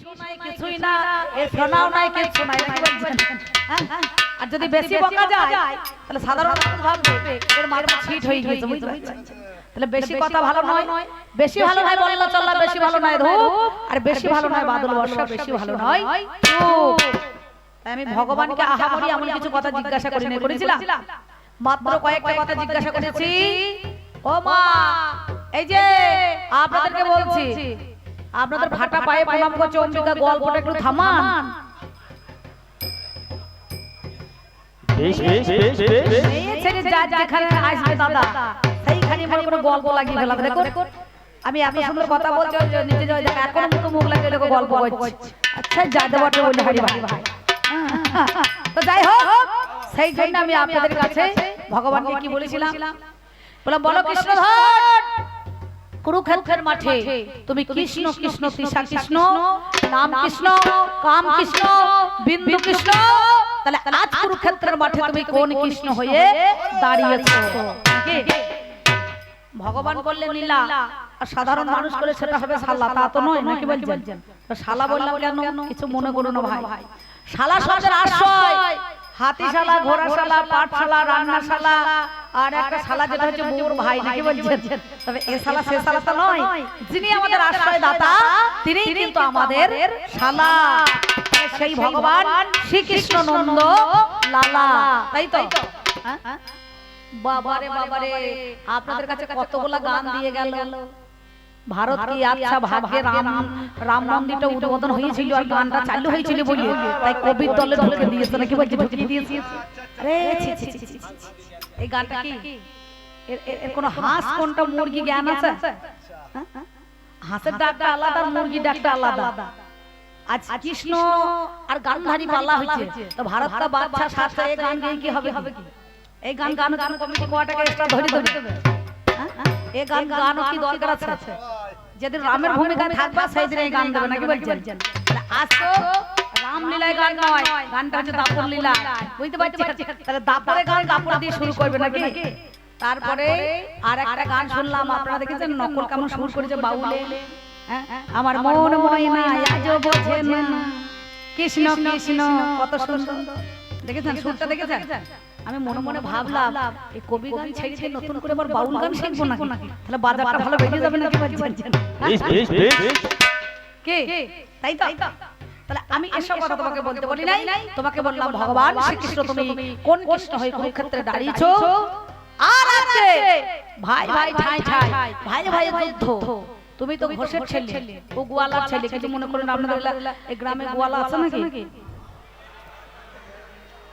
কিছু নাই কিছুই না। এ শোনাও নাই কিছু নাই। নাকি বলছেন? হ্যাঁ? আর যদি বেশি বকা যায় তাহলে সাধারণ ভাববে এর মাথা ছিট হয়ে গিয়েছে বুঝতে তাহলে বেশি কথা ভালো নয় বেশি ভালো নয় বল্লা চল্লা বেশি ভালো নয় ধূপ আর বেশি ভালো নয় বাদল বর্ষা বেশি ভালো নয় আমি ভগবানকে আহামরি এমন কিছু কথা জিজ্ঞাসা করি না করেছিলাম? মাত্র কয়েকটা কথা জিজ্ঞাসা করেছি ও মা। এই যে আপনাদেরকে বলছি আপনাদের ফাটা পায়ে প্রণাম করছে অম্বিকা গল্পটা একটু থামান। বেশ বেশ বেশ বেশ। মেয়ে যা যেখানে আসবে দাদা। সেইখানে মনে করে গল্প লাগিয়ে ফেলাম দেখো আমি এত সুন্দর কথা বলছি ওই যাই দেখো এখনও মুখে মুখ লাগিয়ে দেখো গল্প করছি। আচ্ছা যা দেবটা বলে হারি ভাই ভাই তো যাই হোক সেই জন্য আমি আপনাদের কাছে ভগবানকে কি বলেছিলাম? বললাম বলো কৃষ্ণ কুরুক্ষেত্রের মাঠে তুমি কৃষ্ণ কৃষ্ণ তৃষা কৃষ্ণ নাম কৃষ্ণ কাম কৃষ্ণ বিন্দু কৃষ্ণ। তাহলে আজ কুরুক্ষেত্রের মাঠে তুমি কোন কৃষ্ণ হয়ে দাঁড়িয়েছো? ভগবান করলেন লীলা আর সাধারণ মানুষ করে সেটা হবে শালা তা তো নয় নাকি বলছেন? শালা বললাম কেন? কিছু মনে করো না ভাই। শালা শব্দের আশ্রয় হাতিশালা ঘোড়াশালা পাঠশালা রান্নাশালা আর একটা শালা যেটা হচ্ছে বউর ভাই নাকি বলছেন। তবে এ শালা সে শালা তো নয়। যিনি আমাদের আশ্রয় দাতা তিনি কিন্তু আমাদের শালা। সেই ভগবান শ্রীকৃষ্ণ নন্দ লালা। তাই তো? হ্যাঁ? বাবারে বাবারে। আপনাদের কাছে কতগুলা গান দিয়ে গেল? ভারত কি আচ্ছা ভাগ্যে রাম রাম মন্দিরটা উদ্বোধন হয়েছিল আর গানটা চালু হয়েছিল বলি তাই কবির দলে ঢুকে দিয়েছে নাকি বলছি ঢুকিয়ে দিয়েছে? আরে। এই গানটা কি? এর- কোনো হাঁস কোনটা মুরগি জ্ঞান আছে? হ্যাঁ? হাঁসের ডাকটা আলাদা আর মুরগি ডাকটা আলাদা। আজ কৃষ্ণ আর গান্ধারী পাল্লা হচ্ছে তো ভারত কা বাদশা সাথে এই গান গেয়ে কি হবে হবে কি? এই গান গান গান কমিটি কোয়াটাকে এক্সট্রা ধরে ধরে দেবে হ্যাঁ? এই গান গানও কি দরকার আছে যেদিন রামের ভূমিকা থাকবে সেই দিন এই গান দেবে নাকি বলছেন? আজ তো রাম লীলায় গান নয় গানটা হচ্ছে দাপর লীলা। বুঝতে পারছি তাহলে দাপরে গান দাপর দিয়ে শুরু করবে নাকি? তারপরে আর একটা গান শুনলাম। আপনারা দেখেছেন নকল কেমন সুর করেছে বাউলে? হ্যাঁ? আমার মন ময়না আজও বোঝে না। কৃষ্ণ কৃষ্ণ কত সুন্দর। দেখেছেন সুরটা দেখেছেন? আমি মনে মনে ভাবলাম এই কবি গান ছেড়ে দিয়ে নতুন করে আবার বাউল গান শিখব নাকি? তাহলে বাজারটা ভালো বেজে যাবে নাকি বলছেন বেশ বেশ বেশ। কে? তাই তো? তাহলে আমি এসব কথা তোমাকে বলতে বলি নাই। তোমাকে বললাম ভগবান শ্রীকৃষ্ণ তুমি কোন কৃষ্ণ হয়ে কুরুক্ষেত্রে দাঁড়িয়েছো? আর আছে। ভাই ভাই ঠাই ঠাই। ভাই ভাই যুদ্ধ। তুমি তো ঘোষের ছেলে। ও গোয়ালার ছেলে। কিছু মনে করেন আপনাদের এই গ্রামে গোয়ালা আছে নাকি?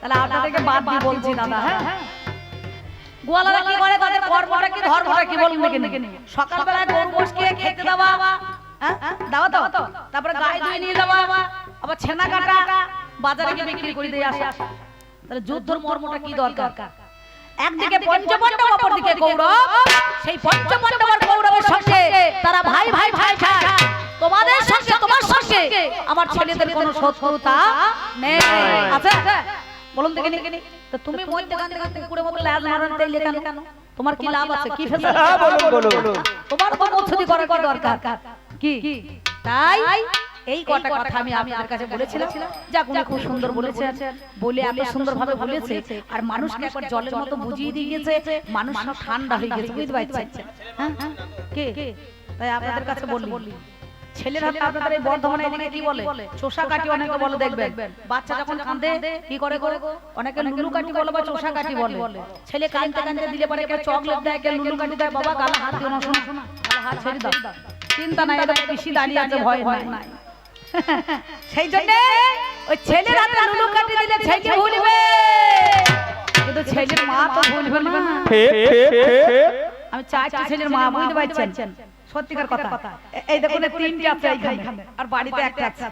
তাহলে আপনাদেরকে বাদ দিয়ে বলছি দাদা হ্যাঁ গোয়ালারা কি করে? তাদের কর্মটা কি? ধর্মটা কি? বলুন দেখে। সকালবেলায় গরু বসকে খেতে দেওয়া। হ্যাঁ? দেওয়া তো? তারপরে গায়ে ধুয়ে নিয়ে যাওয়া। আবার ছেনা কাটা। বাজারে গিয়ে বিক্রি করে দিয়ে আসা। তাহলে যুদ্ধর মর্মটা কি দরকার? একদিকে পঞ্চপাণ্ডব অপরদিকে কৌরব সেই পঞ্চপাণ্ডব আর কৌরবের সঙ্গে তারা ভাই ভাই ভাই ভাই তোমাদের সঙ্গে তোমার সঙ্গে। আমার ছেলেদের কোনো শত্রুতা নেই। আছে বলুন দেখে নি তো তুমি মধ্যে গান গান কুকুরের মতো লাজ মারান তাইলে কেন? কেন? তোমার কি লাভ আছে? কি ফেসে হ্যাঁ, বলুন, বলুন। তোমার তো মধ্যদি করার কি দরকার? কি? তাই এই কটা কথা আমি আপনার কাছে বলেছিলাম। যা উনি খুব সুন্দর বলেছেন বলে এত সুন্দর ভাবে বলেছে আর মানুষকে একবার জলের মতো বুঝিয়ে দিয়ে গেছে মানুষ ঠান্ডা হয়ে গেছে বুঝতে পারছেন? হ্যাঁ কে? তাই আপনাদের কাছে বললি ছেলেরা আপনাদের এই বর্ধমানে এদিকে কি বলে? চোষা কাটি অনেকে বলে দেখবেন। বাচ্চা যখন কাঁদে কি করে করে অনেকে লুলু কাটি বলে বা চোষা কাটি বলে ছেলে কাঁদতে কাঁদতে দিলে পরে কেউ চকলেট দেয় কেউ লুলু কাটি দেয় বাবা গালা হাত দিও না শোনো শোনো। গালা হাত ছেড়ে দাও। চিন্তা নাই এটা পিসি দাঁড়িয়ে আছে ভয় নাই। সেই জন্য ওই ছেলের হাতে লুলু কাটি দিলে ছেলে ভুলবে। কিন্তু ছেলের মা তো ভুলবে না। আমি চারটি ছেলের মা বুঝতে পারছেন। সত্যিকার কথা। এই দেখুন এই তিনটে আছে এইখানে আর বাড়িতে একটা আছে।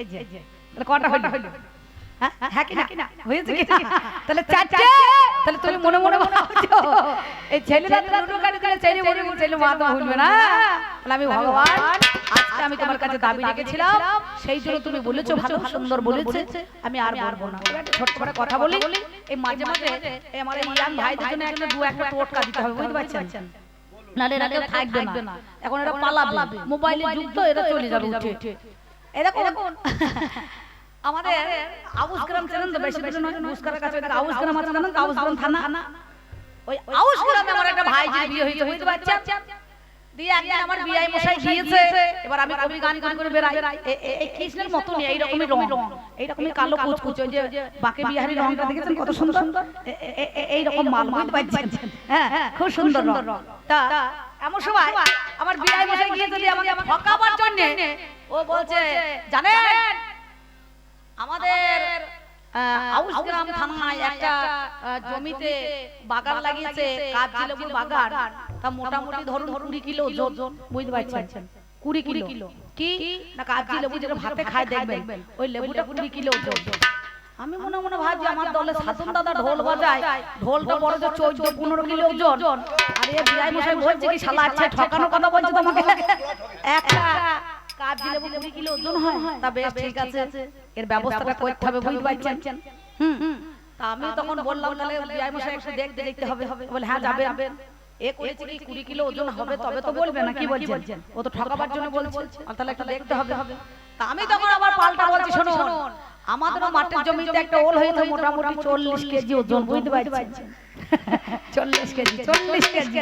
এই যে তাহলে কটা হইল হ্যাঁ হ্যাঁ কি না? হয়েছে কি তাহলে চারটে? তাহলে তুমি মনে মনে ভাবছ এই ছেলেরা দুটো গাড়ি দিলে ছেলে মনে মনে ছেলে মা তো ভুলবে না। তাহলে আমি ভগবান আজকে আমি তোমার কাছে দাবি রেখেছিলাম। সেই জন্য তুমি বলেছ ভালো সুন্দর বলেছে। আমি আর বলব না। ছোট্ট করে কথা বলি। এই মাঝে মাঝে এই আমার এই ইয়াং ভাইদের জন্য একটা দু একটা টোটকা দিতে হবে বুঝতে পারছেন? নালে এরা কেউ থাকবে না। এখন এরা পালাবে। মোবাইলে এরা চলে যাবে উঠে। এরকম আমাদের চেনেন তো বেশি দূরে নয় মুস্কারের কাছে আছে থানা। ওই আমার একটা ভাইজির বিয়ে হয়েছে বুঝতে পারছেন? দিয়ে একদিন আমার মশাই গিয়েছে এবার আমি কবি গান গান করে এ- এই কৃষ্ণের এইরকমই রং। এইরকমই কালো কুচকুচ যে বাকি বিহারি রংটা দেখেছেন? কত সুন্দর। এইরকম মাল বুঝতে পারছেন হ্যাঁ খুব সুন্দর রং। তা এমন সময় আমার বিয়াই মশাই গিয়েছে দিয়ে আমাকে ঠকাবার জন্য ও বলছে, জানেন, আমাদের আমি মনে মনে ভাবছি, আমার দলে সাধন দাদা ঢোল বাজায়, ঢোলটা বড় পনেরো কিলো ওজন বিআই মশাই বলছে কি শালা আছে ঠকানো কথা বলছে তোমাকে? একটা কাগজি লেবু কুড়ি কিলো ওজন হয় তা বেশ ঠিক আছে। এর ব্যবস্থাটা করতে হবে বুঝতে পারছেন হুম। তা আমি তখন বললাম তাহলে বিআই মশাই একটু দেখতে দেখতে হবে। বলে হ্যাঁ যাবে এ করেছে কি কুড়ি কিলো ওজন হবে তবে তো বলবে না কি বলছেন? ও তো ঠকাবার জন্য বলছে। তাহলে একটু দেখতে হবে। তা আমি তখন আবার পাল্টা বলছি শুনুন। আমাদেরও মাঠের জমিতে একটা ওল হয়েছে মোটামুটি চল্লিশ কেজি ওজন বুঝতে পারছেন? চল্লিশ কেজি চল্লিশ কেজি।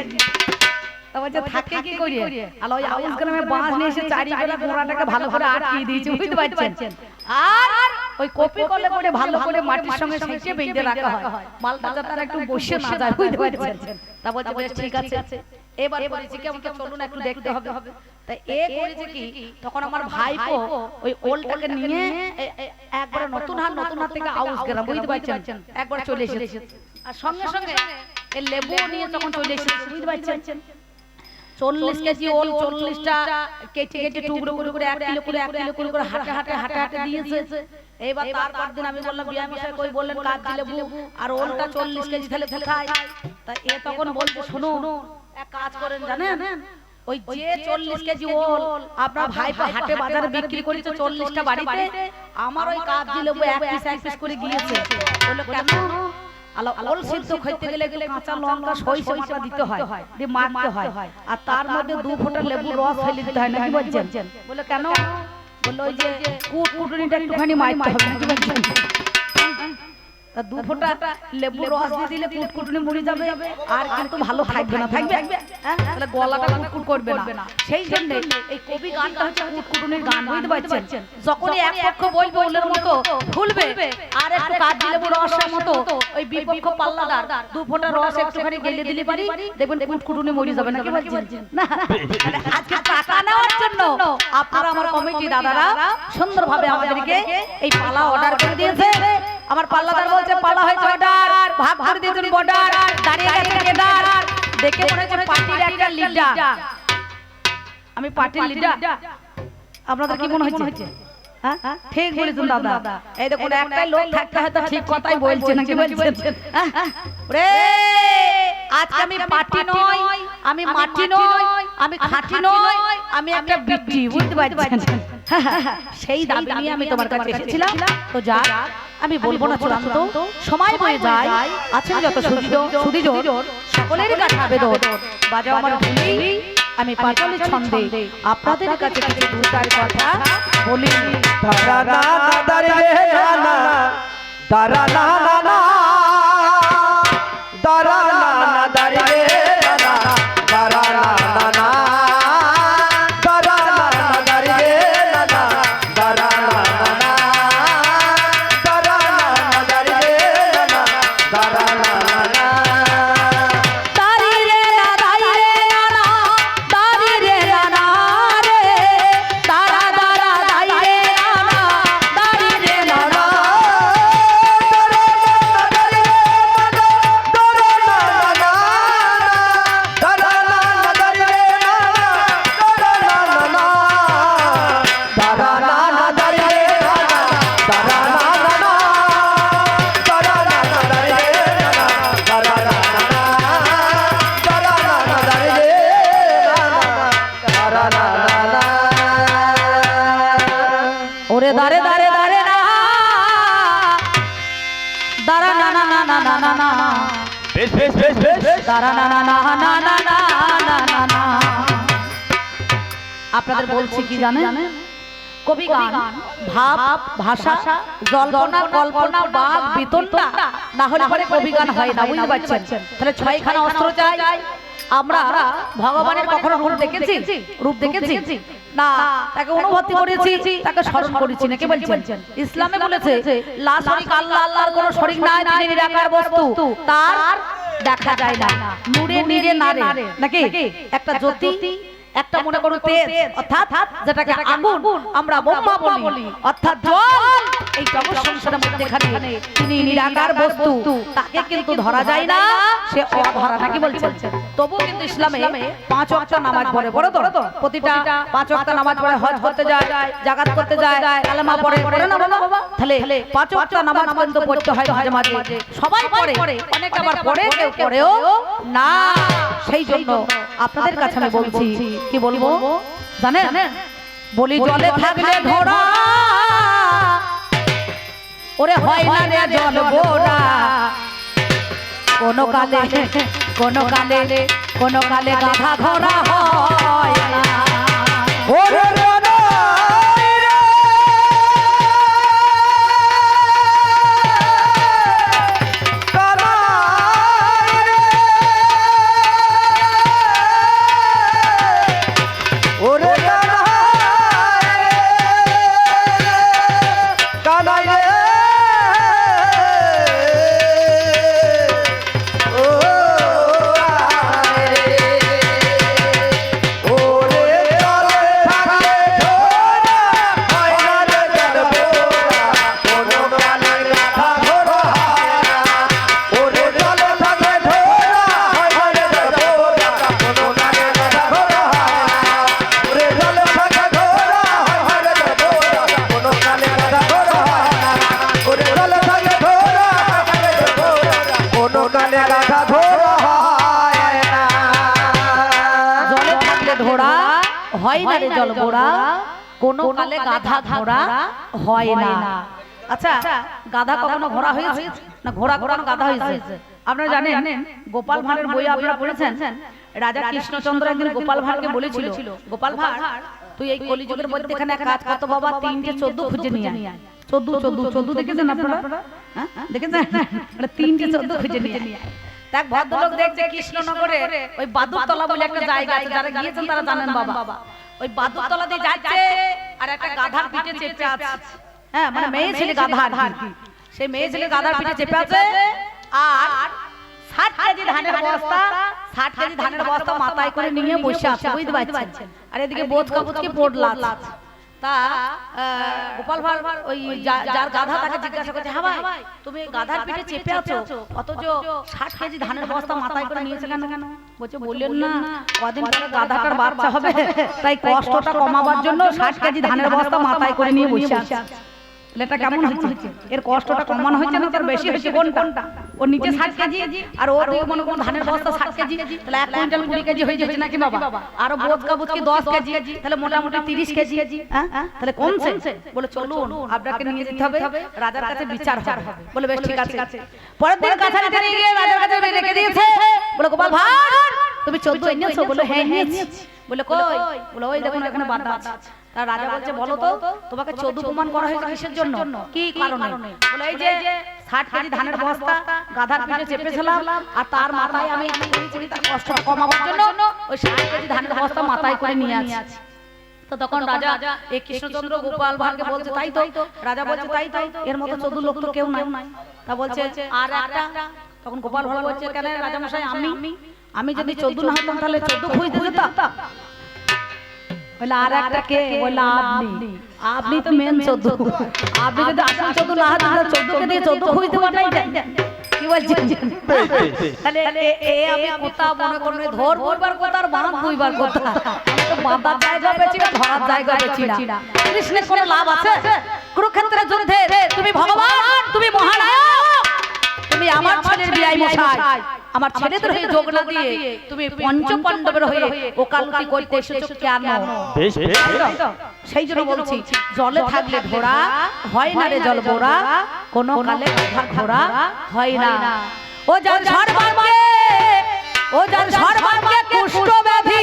তা বলছে থাকে কি করি আর আউস গ্রামে বাঁশ নিয়ে এসে চারি গোড়াটাকে ভালো করে আটকিয়ে দিয়েছে বুঝতে পারছেন? আর ওই কপি কলে করে ভালো করে মাটির সঙ্গে সেচে বেঁধে রাখা হয়। মালটা যাতে একটু বসে না যায় বুঝতে পারছেন? তা বলছে ঠিক আছে এবার বলেছি কি আমাকে চলুন একটু দেখতে হবে। তা এ করেছে কি? তখন আমার ভাইপো ওই ওলটাকে নিয়ে এ- এ- নতুন হাত নতুন হাত থেকে আউস গ্রাম বুঝতে পারছেন একবার চলে এসেছে আর সঙ্গে সঙ্গে এই লেবু নিয়ে তখন চলে এসেছে বুঝতে পারছেন? চল্লিশ কেজি ওল চল্লিশটা কেটে কেটে টুকরো করে করে এক কিলো করে এক কিলো করে করে হাঁটে হাঁটে হাঁটে হাঁটে দিয়েছে। এইবার দিন আমি বললাম বিয়া মশাই কই বললেন কাজ লেবু আর ওলটা চল্লিশ কেজি তাহলে কোথায়? তা এ তখন বলছে শোনো এক কাজ করেন জানেন? ওই যে চল্লিশ কেজি ওল আপনার ভাই হাটে বাজারে বিক্রি করেছে চল্লিশটা বাড়িতে। আমার ওই কাজ লেবু এক পিস এক পিস করে গিয়েছে বলল ওল সিদ্ধ খাইতে গেলে একটু কাঁচা লঙ্কা সই বাটা দিতে হয় দিয়ে মাখতে হয়। আর তার মধ্যে দু ফোঁটা লেবু রস ফেলে দিতে হয় নাকি বলছেন? বলে কেন? বলল যে কুট কুটুনিটা একটুখানি মারতে হবে। নাকি বলছেন? তা দু ফোঁটা লেবু রস দিয়ে দিলে কুট মরে যাবে। আর কিন্তু ভালো থাকবে না। থাকবে? তাহলে গলাটা কুটকুট করবে না। সেই জন্য এই কবি গানটা হচ্ছে কুট গান বুঝতে পারছেন? যখনই এক পক্ষ বলবে ওলের মতো ফুলবে আর একটু কাজি লেবু রসের মতো ওই বিপক্ষ পাল্লাদার। দু ফোঁটা রস একটুখানি গেলে দিলে পারি। দেখবেন কুট মরে যাবে নাকি বলছেন না। আজকে টাকা নেওয়ার জন্য আপনারা আমার কমিটি দাদারা সুন্দরভাবে আমাদেরকে এই পালা অর্ডার করে দিয়েছে আমার পাল্লাদার বলছে পালা হয়েছে অর্ডার ভাগ করে দিয়েছেন বর্ডার দাঁড়িয়ে গেছে কেদার দেখে মনে হচ্ছে পার্টির একটা লিডার আমি পার্টির লিডার আপনাদের কি মনে হচ্ছে হ্যাঁ? ঠিক বলেছেন দাদা। এই দেখুন একটাই লোক থাকতে হয়তো ঠিক কথাই বলছে নাকি বলছেন হ্যাঁ? ওরে! আজকে আমি পার্টি নই আমি মাটি নই আমি খাঁটি নই আমি একটা বিটি বুঝতে পারছেন? সেই দাবি নিয়ে আমি তোমার কাছে এসেছিলাম। তো যা আমি বলব না চূড়ান্ত সময় বয়ে যায় আছেন যত সুদিজ সুদিজোর সকলের কাছে আবেদন বাজাও আমার ভুলি আমি পাঁচালি ছন্দে আপনাদের কাছে কিছু দুটার কথা বলি দারা না দারে না দারা না না দারে ওরে দাঁড়ে দাঁড়ে দাঁড়ে না না না না না না না না বেশ বেশ বেশ বেশ দাঁড়া না না না না না না না না না না আপনাদের বলছি কি জানেন কবি গান ভাব ভাষা জল্পনা কল্পনা বাদ বিতনটা না হলে পরে কবি গান হয় না বুঝতে পারছেন? তাহলে ছয়খানা অস্ত্র চাই। আমরা ভগবানের কখনো রূপ দেখেছি? রূপ দেখেছি? না তাকে অনুভূতি করেছি তাকে স্মরণ করেছি নাকি বলছেন? ইসলামে বলেছে লা শরীক আল্লাহ আল্লাহর কোনো শরীক নাই তিনি নিরাকার বস্তু। তার দেখা যায় না। নূরে নিরে নারে নাকি? একটা জ্যোতি একটা মনে করো তেজ অর্থাৎ যেটাকে আগুন আমরা বোমা বলি। অর্থাৎ জল। এই জগৎ সংসারের তিনি নিরাকার বস্তু। তাকে কিন্তু ধরা যায় না। সে অধরা নাকি তবু কিন্তু ইসলামে পাঁচ ওয়াক্ত নামাজ পড়ে তো? প্রতিটা পাঁচ ওয়াক্ত নামাজ পড়ে হজ করতে যায় জাকাত করতে যায় কালেমা পড়ে পড়ে না বাবা। তাহলে পাঁচ ওয়াক্ত নামাজ কিন্তু পড়তে হয় মাঝে মাঝে। সবাই পড়ে। অনেকে আবার পড়ে কেউ পড়েও না। সেই জন্য আপনাদের কাছে আমি বলছি কি বলব? জানেন? বলি জলে থাকলে ধরা। ওরে হয় না রে জল গোড়া কোন কালে কোন কালে কোন কালে গাধা ধরা হয়। না ওরে হয় না। আচ্ছা গাধা কখনো ঘোড়া হয়েছে? না ঘোড়া কখনো গাধা হয়েছে? আপনারা জানেন গোপাল ভাঁড়ের বই আপনারা পড়েছেন রাজা কৃষ্ণচন্দ্র একদিন গোপাল ভাঁড়কে বলেছিল গোপাল ভাঁড় তুই এই কলিযুগের মধ্যে এখানে কাজ করতো বাবা তিনটে চোদ্দ খুঁজে নিয়ে আয়। চোদ্দ চোদ্দ চোদ্দ দেখেছেন আপনারা? হ্যাঁ? দেখেছেন? তিনটে চোদ্দ খুঁজে নিয়ে আয়। দেখ ভদ্রলোক দেখছে কৃষ্ণনগরে ওই বাদুরতলা বলে একটা জায়গা আছে যারা গিয়েছেন তারা জানেন বাবা। ওই বাদুরতলা দিয়ে যাচ্ছে আর একটা গাধার পিঠে চেপে আছে হ্যাঁ মানে মেয়ে ছেলে গাধা আর কি সেই মেয়ে ছেলে গাধার পিঠে চেপে আছে আর ষাট কেজি ধানের বস্তা ষাট কেজি ধানের বস্তা মাথায় করে নিয়ে বসে আছে বুঝতে পারছেন? আর এদিকে বোধ কাপুচকে পোট তা গোপাল ভাঁড় ওই যার গাধা তাকে জিজ্ঞাসা করছে হ্যাঁ ভাই তুমি গাধার পিঠে চেপে আছো? অথচ ষাট কেজি ধানের বস্তা মাথায় করে নিয়েছে কেন? কেন? বলছে বললেন না কদিন পরে গাধাটার বাচ্চা হবে। তাই কষ্টটা কমাবার জন্য ষাট কেজি ধানের বস্তা মাথায় করে নিয়ে বসে আছে এটা কেমন হচ্ছে? এর কষ্টটা কমানো হচ্ছে না তার বেশি হচ্ছে কোনটা? ওর নিচে ষাট কেজি আর ওর দিকে মনে করুন ধানের বস্তা ষাট কেজি। তাহলে এক কুইন্টাল কুড়ি কেজি হয়ে যাচ্ছে নাকি বাবা? আরও বোধ কাবুচকি দশ কেজি। তাহলে মোটামুটি তিরিশ কেজি। হ্যাঁ? তাহলে কমছে? বলে চলুন আপনাকে নিয়ে যেতে হবে। রাজার কাছে বিচার হবে। বলে বেশ ঠিক আছে। পরের দিন কাছারিতে নিয়ে গিয়ে রাজার কাছে রেখে দিয়েছে। বলে গোপাল ভাই তুমি চোদ্দ এনেছো? বলে হ্যাঁ এনেছি। বলে কই? বলে ওই দেখুন এখানে বাধা আছে। তার রাজা বলছে বলো তো তোমাকে চোদ্দ প্রমাণ করা হয়েছে কিসের জন্য? কি কারণে? বলে এই যে ষাট কেজি ধানের বস্তা গাধার পিঠে চেপেছিলাম আর তার মাথায় আমি তার কষ্ট কমাবার জন্য ওই ষাট কেজি ধানের বস্তা মাথায় করে নিয়ে আছি। তো তখন রাজা এই কৃষ্ণচন্দ্র গোপাল ভাঁড়কে বলছে তাই তো রাজা বলছে তাই তাই এর মতো চোদ্দ লোক তো কেউ নাই। তা বলছে আর একটা তখন গোপাল ভাঁড় বলছে কেন রাজা মশাই আমি আমি যদি চোদ্দ না হতাম তাহলে চোদ্দ খুঁজতে যেতাম বলে আর একটা কে বলে আপনি আপনি তো মেন চোদ্দ। আপনি যদি আসল চোদ্দ না হতেন তাহলে চোদ্দকে দিয়ে চোদ্দ খুঁজতে পাঠাইতেন। কি বলছেন? তাহলে এ- এ আমি কোথা মনে করুন ধর বইবার কথা আর বাঁধ বইবার কথা তো বাঁধার জায়গা পেছি না ধরার জায়গা পেছি না কৃষ্ণের কোনো লাভ আছে? কুরুক্ষেত্রের যুদ্ধে তুমি ভগবান তুমি মহানায়ক তুমি আমার ছেলের বিয়াই মশাই। আমার ছেলেদের হয়ে যোগ না দিয়ে তুমি পঞ্চ পাণ্ডবের হয়ে ওকালতি করতে এসেছ কেন? তো? সেই জন্য বলছি জলে থাকলে ঘোড়া হয় না রে জল ঘোড়া কোন কালে কথা ঘোড়া হয় না। ও যার সর্বাঙ্গে ও জল ঝড় ব্যাধি ও যার সর্বাঙ্গে কুষ্ঠ ব্যাধি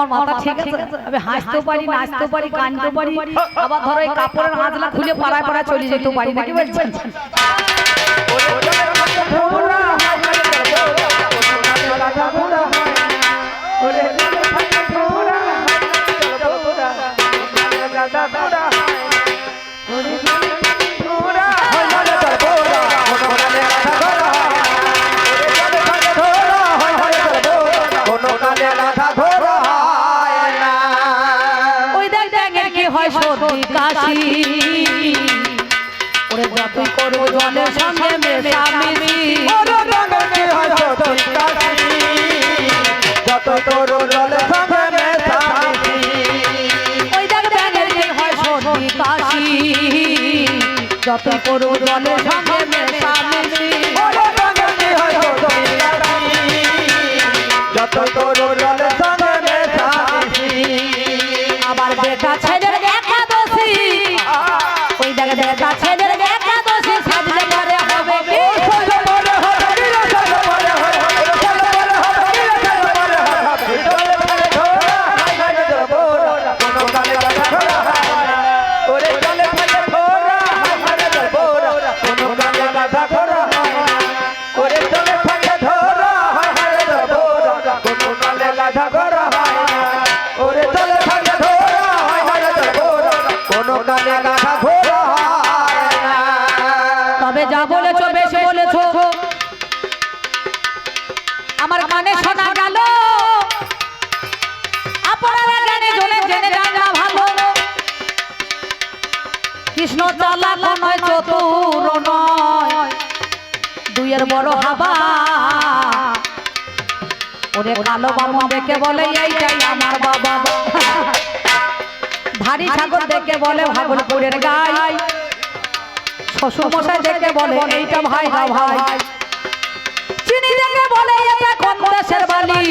আমার মাথা ঠিক আছে আমি হাসতে পারি নাচতে পারি কানতে পারি আবার ধরো এই কাপড়ের হাতলা খুলে পাড়ায় পাড়ায় চলে যেতে পারি নাকি বলছেন ওই জলের সঙ্গে মেশামিশি যত তোর জলে সঙ্গে মেশামিশি ওই দেখ ব্যাঙের হয় সর্দি কাশি যতই করব জলের সঙ্গে তবে যা বলেছ বেশ বলেছ। আমার কানে শোনা গেল। আপনারা জানে জনে জেনে জানা ভালো কৃষ্ণ চালাক নয় চতুর নয়। দুইয়ের বড় হাবা। ওরে কালো বামন দেখে বলে এইটাই আমার বাবা। ধারি ঠাকুর দেখে বলে ভাগলপুরের গাই। শ্বশুর মশাই দেখে বলে এইটা ভাই না ভাই। চিনি দেখে বলে এটা কোন দেশের বালি?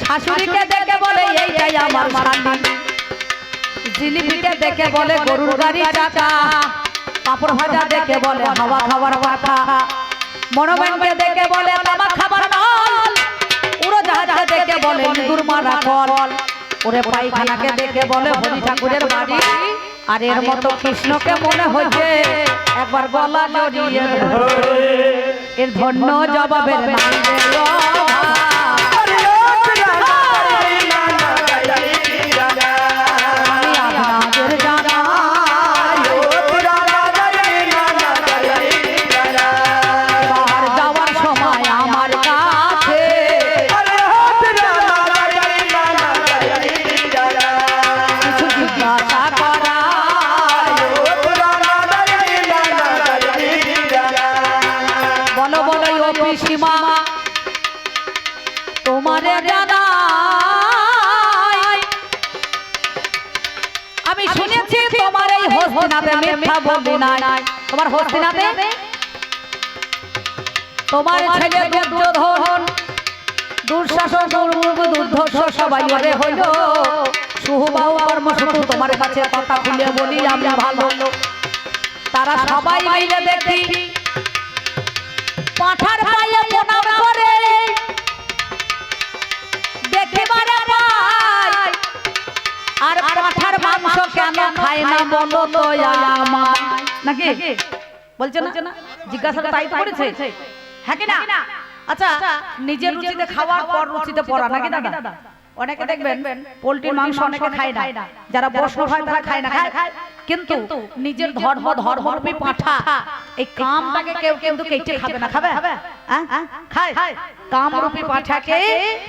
শাশুড়িকে দেখে বলে এইটাই আমার শালি জিলিপিকে দেখে বলে গরুর গাড়ি চাকা। পাপড় ভাজা দেখে বলে হাওয়া খাবার পাখা। মনোবেনকে দেখে বলে তামা খাবার নল উড়োজাহাজকে দেখে বলে ইঁদুর মারা কল ওরে পায়খানাকে দেখে বলে হরি ঠাকুরের বাড়ি। আর এর মতো কৃষ্ণকে মনে হয়েছে একবার গলা জড়িয়ে ধরে। এর ধন্য জবাবের তোমার হস্তিনাতে মিথ্যা বলি নাই। তোমার হস্তিনাতে তোমার ছেলে দুর্যোধন। দুঃশাসন দুর্মুখ দুর্ধর্ষ সবাই ওরে হইল। সুহবাহু কর্মসূত্র তোমার কাছে কথা খুলে বলি আমি ভালো। তারা সবাই মিলে দেখি। পাঠার পায়ে প্রণাম খায় না মন তো আমার নাকি? বলছে না? জিজ্ঞাসা তাই তো করেছে। হ্যাঁ কি না? আচ্ছা নিজের রুচিতে খাওয়ার পর রুচিতে পড়া নাকি দাদা? অনেকে দেখবেন পোলট্রির মাংস অনেকে খায় না। যারা বসল হয় তারা খায় না। খায়। কিন্তু নিজের ধর্ম ধর্মরূপী পাঠা। এই কামটাকে কেউ কিন্তু কেটে খাবে না খাবে হ্যাঁ? খায়। কামরূপী পাঠাকে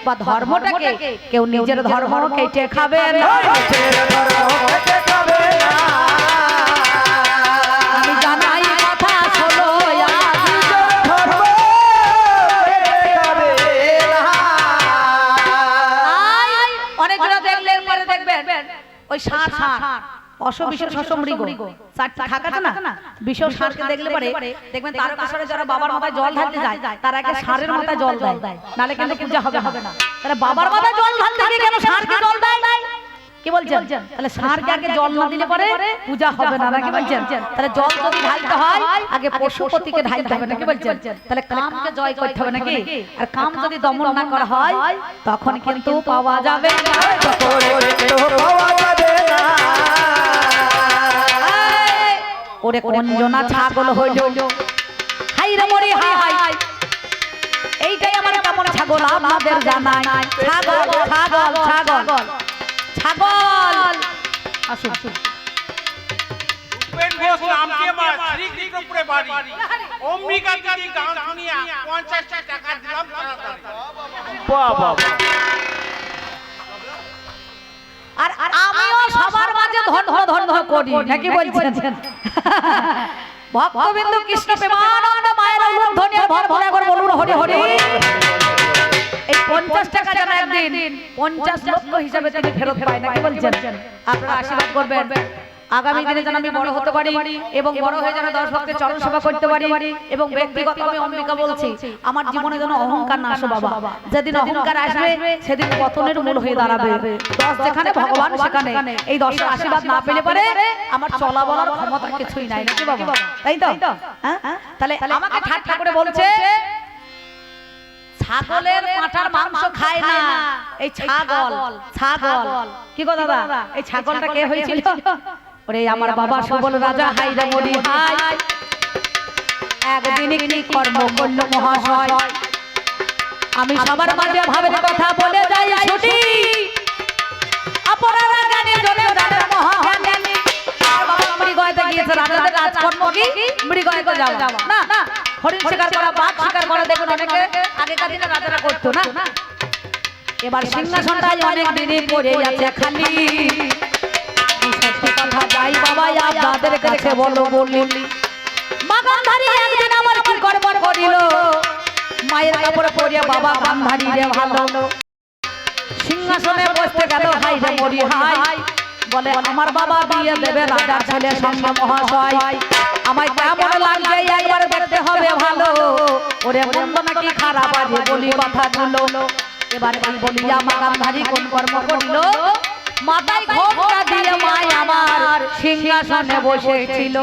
বা ধর্মটাকে কেউ নিজের ধর্ম কেটে খাবে না। আমি জানাই কথা শোনো অনেকগুলো দেখলে পরে দেখবেন ওই ষাঁড় ষাঁড় অশ বিষ চারটি থাক আছে না? বিষ সারকে দেখলে পারে। দেখবেন তারকেশ্বরে যারা বাবার মাথায় জল ঢালতে যায় তার আগে সারের মাথায় জল দেয়। নালে কিন্তু পূজা হবে হবে না। তাহলে বাবার মাথায় জল ঢালতে গিয়ে কেন সারকে জল দেয়? কি বলছেন? তাহলে সারকে আগে জল না দিলে পরে পূজা হবে না। নাকি বলছেন? তাহলে জল যদি ঢালতে হয় আগে পশুপতিকে ঢালতে হবে নাকি বলছেন? তাহলে কামকে জয় করতে হবে নাকি? আর কাম যদি দমন না করা হয় তখন কিন্তু পাওয়া যাবে না। পাওয়া যাবে না। ওরে কোন জনা ছাগল হইল? হাই রে মরি হাই এইটাই আমার কেমন ছাগল আপনাদের জানাই। ছাগল ছাগল ছাগল ছাগল আসুন। আসুন। ঘোষ নামকে আমার শ্রীকৃষ্ণপুরে বাড়ি। অম্বিকা দিদি গান শুনিয়া পঞ্চাশটা টাকা দিলাম আর আর আমিও সবার মাঝে ধন ধন ধন ধন করি। নাকি বলছেন? ভক্তবিন্দু কৃষ্ণ প্রেমানন্দ মায়ের অনুরোধ ধ্বনি ভর ভর একবার বলুন হরি হরি। এই পঞ্চাশ টাকা যেন একদিন পঞ্চাশ লক্ষ হিসাবে তিনি ফেরত পায় না, কি বলছেন? আপনারা আশীর্বাদ করবেন। আগামী দিনে যেন আমি বড় হতে পারি এবং বড় হয়ে যেন দশ ভক্তের চরণ সেবা করতে পারি এবং ব্যক্তিগত আমি অম্বিকা বলছি আমার জীবনে যেন অহংকার না আসো বাবা। যেদিন অহংকার আসবে সেদিন পতনের মূল হয়ে দাঁড়াবে। দশ যেখানে ভগবান সেখানে এই দশের আশীর্বাদ না পেলে পারে আমার চলা বলার ক্ষমতা কিছুই নাই নাকি বাবা? তাই তো? হ্যাঁ? তাহলে আমাকে ঠাট্টা করে বলছে ছাগলের পাঁঠার মাংস খায় না। এই ছাগল ছাগল কি গো দাদা এই ছাগলটা কে হয়েছিল ওরে আমার বাবা সুবল রাজা হাই রে মরি হাই একদিন কি কর্ম করল মহাশয়? আমি সবার মাঝে ভাবের কথা বলে যাই ছুটি। আপনারা জানে জনে জানে মহাজ্ঞানী আর বাবা মৃগয়াতে গিয়েছে রাজাদের রাজকর্ম কি? মৃগয়াতে যাওয়া। না না হরিণ শিকার করা বাঘ শিকার করা দেখুন অনেকে আগেকার দিনে রাজারা করতো না। এবার সিংহাসনটাই অনেক দিনই পড়ে আছে খালি। কথা যাই বাবা আপনাদের কাছে বলো বলি। বাগানধারী একদিন আমার কি করবার করিল? মায়ের কাপড় পরিয়া বাবা গান্ধারী রে ভালো। সিংহাসনে বসতে গেল, হাই রে মরি হাই। বলে, আমার বাবা বিয়ে দেবে রাজার ছেলে সঙ্গে মহাশয়। আমায় কেমন লাগছে একবার দেখতে হবে ভালো। ওরে মন্দ নাকি খারাপ আছে বলি কথা গুলো এবার এই বলিয়া মাগান্ধারী কোন কর্ম করিল? মাথায় ঘোমটা দিয়ে মায় আমার সিংহাসনে বসেছিল